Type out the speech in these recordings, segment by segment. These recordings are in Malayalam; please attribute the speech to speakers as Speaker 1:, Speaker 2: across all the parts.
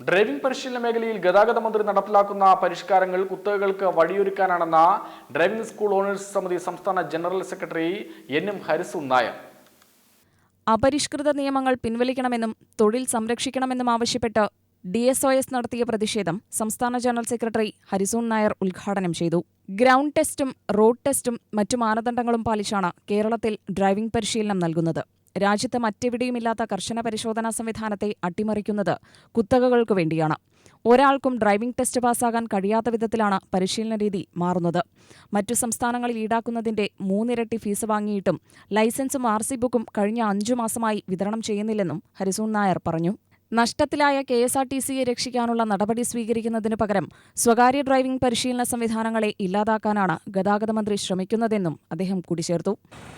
Speaker 1: ഡ്രൈവിംഗ് പരിശീലന മേഖലയിൽ ഗതാഗത മന്ത്രി നടപ്പിലാക്കുന്ന പരിഷ്കാരങ്ങൾ കുത്തകകൾക്ക് വഴിയൊരുക്കാനാണെന്ന ഡ്രൈവിംഗ് സ്കൂൾ ഓണേഴ്സ് സമിതി സംസ്ഥാന ജനറൽ സെക്രട്ടറി എൻ എം ഹരിസു നായർ.
Speaker 2: അപരിഷ്കൃത നിയമങ്ങൾ പിൻവലിക്കണമെന്നും തൊഴിൽ സംരക്ഷിക്കണമെന്നും ആവശ്യപ്പെട്ട് ഡി എസ് ഒ എസ് നടത്തിയ പ്രതിഷേധം സംസ്ഥാന ജനറൽ സെക്രട്ടറി ഹരിസൂൺ നായർ ഉദ്ഘാടനം ചെയ്തു. ഗ്രൗണ്ട് ടെസ്റ്റും റോഡ് ടെസ്റ്റും മറ്റു മാനദണ്ഡങ്ങളും പാലിച്ചാണ് കേരളത്തിൽ ഡ്രൈവിംഗ് പരിശീലനം നൽകുന്നത്. രാജ്യത്ത് മറ്റെവിടെയുമില്ലാത്ത കർശന പരിശോധനാ സംവിധാനത്തെ അട്ടിമറിക്കുന്നത് കുത്തകകൾക്കു വേണ്ടിയാണ്. ഒരാൾക്കും ഡ്രൈവിംഗ് ടെസ്റ്റ് പാസ്സാകാൻ കഴിയാത്ത വിധത്തിലാണ് പരിശീലന രീതി മാറുന്നത്. മറ്റു സംസ്ഥാനങ്ങളിൽ ഈടാക്കുന്നതിന്റെ മൂന്നിരട്ടി ഫീസ് വാങ്ങിയിട്ടും ലൈസൻസും ആർ ബുക്കും കഴിഞ്ഞ അഞ്ചു മാസമായി വിതരണം ചെയ്യുന്നില്ലെന്നും ഹരിസൂൺ നായർ പറഞ്ഞു. നഷ്ടത്തിലായ കെ എസ് ആർ ടി സിയെ രക്ഷിക്കാനുള്ള നടപടി സ്വീകരിക്കുന്നതിനു പകരം സ്വകാര്യ ഡ്രൈവിംഗ് പരിശീലന സംവിധാനങ്ങളെ ഇല്ലാതാക്കാനാണ് ഗതാഗത മന്ത്രി ശ്രമിക്കുന്നതെന്നും അദ്ദേഹം കൂട്ടിച്ചേർത്തു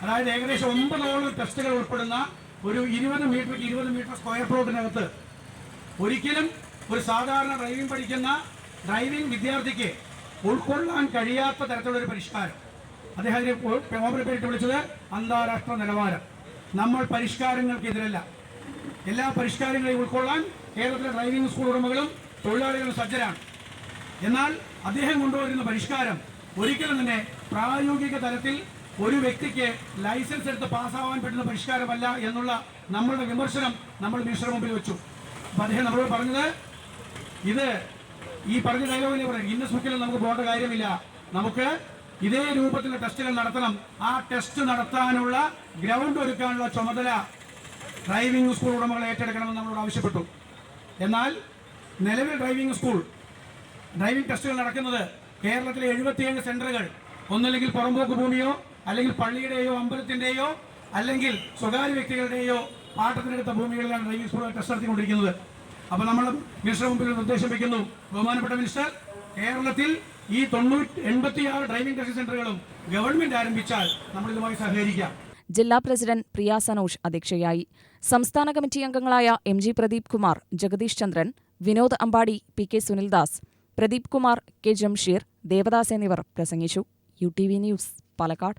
Speaker 3: അതായത് ഏകദേശം ഒമ്പതോളം ടെസ്റ്റുകൾ ഉൾപ്പെടുന്ന ഒരു ഇരുപത് മീറ്റർ ഇരുപത് മീറ്റർ സ്ക്വയർ പ്ലോട്ടിനകത്ത് ഒരിക്കലും ഒരു സാധാരണ ഡ്രൈവിംഗ് പഠിക്കുന്ന ഡ്രൈവിംഗ് വിദ്യാർത്ഥിക്ക് ഉൾക്കൊള്ളാൻ കഴിയാത്ത തരത്തിലുള്ള ഒരു പരിഷ്കാരം. അദ്ദേഹം അതിനെ വിളിച്ചത് അന്താരാഷ്ട്ര നിലവാരം. നമ്മൾ പരിഷ്കാരങ്ങൾക്കെതിരല്ല. എല്ലാ പരിഷ്കാരങ്ങളെയും ഉൾക്കൊള്ളാൻ കേരളത്തിലെ ഡ്രൈവിംഗ് സ്കൂൾ ഉടമകളും തൊഴിലാളികളും സജ്ജരാണ്. എന്നാൽ അദ്ദേഹം കൊണ്ടുവരുന്ന പരിഷ്കാരം ഒരിക്കലും തന്നെ പ്രായോഗിക തലത്തിൽ ഒരു വ്യക്തിക്ക് ലൈസൻസ് എടുത്ത് പാസ്സാവാൻ പറ്റുന്ന പരിഷ്കാരമല്ല എന്നുള്ള നമ്മളുടെ വിമർശനം നമ്മൾ മിനിസ്റ്റർ മുമ്പിൽ വെച്ചു. അപ്പൊ അദ്ദേഹം നമ്മളോട് പറഞ്ഞത് ഇത് ഈ പറഞ്ഞ ഡയലോഗിനെ പറയും ഇന്ന ബുക്കിൽ നമുക്ക് പോകേണ്ട കാര്യമില്ല. നമുക്ക് ഇതേ രൂപത്തിലുള്ള ടെസ്റ്റുകൾ നടത്തണം. ആ ടെസ്റ്റ് നടത്താനുള്ള ഗ്രൗണ്ട് ഒരുക്കാനുള്ള ചുമതല ഡ്രൈവിംഗ് സ്കൂൾ ഉടമകൾ ഏറ്റെടുക്കണമെന്ന് നമ്മളോട് ആവശ്യപ്പെട്ടു. എന്നാൽ നിലവിൽ ഡ്രൈവിംഗ് സ്കൂൾ ഡ്രൈവിംഗ് ടെസ്റ്റുകൾ നടക്കുന്നത് കേരളത്തിലെ എഴുപത്തിയേഴ് സെന്ററുകൾ. ഒന്നല്ലെങ്കിൽ പുറമ്പോക്ക് ഭൂമിയോ അല്ലെങ്കിൽ പള്ളിയുടെയോ അമ്പലത്തിന്റെയോ അല്ലെങ്കിൽ സ്വകാര്യ വ്യക്തികളുടെയോ പാട്ടത്തിനെടുത്ത ഭൂമികളിലാണ് ഡ്രൈവിംഗ് സ്കൂൾ ടെസ്റ്റ് നടത്തിക്കൊണ്ടിരിക്കുന്നത്. അപ്പോൾ നമ്മൾ മിനിസ്റ്റർ മുമ്പിൽ നിർദ്ദേശം വയ്ക്കുന്നു ബഹുമാനപ്പെട്ട മിനിസ്റ്റർ കേരളത്തിൽ ഈ തൊണ്ണൂറ്റി എൺപത്തിയാറ് ഡ്രൈവിംഗ് ടെസ്റ്റ് സെന്ററുകളും ഗവൺമെന്റ് ആരംഭിച്ചാൽ നമ്മൾ ഇതുമായി സഹകരിക്കാം.
Speaker 2: ജില്ലാ പ്രസിഡന്റ് പ്രിയ സനോഷ് അധ്യക്ഷയായി. സംസ്ഥാന കമ്മിറ്റി അംഗങ്ങളായ M G Pradeep Kumar Jagadeesh Chandran Vinod Ambadi P K Sunildas Pradeep Kumar K Jamsheer Devadas എന്നിവർ പ്രസംഗിച്ചു. U T V news Palakkad.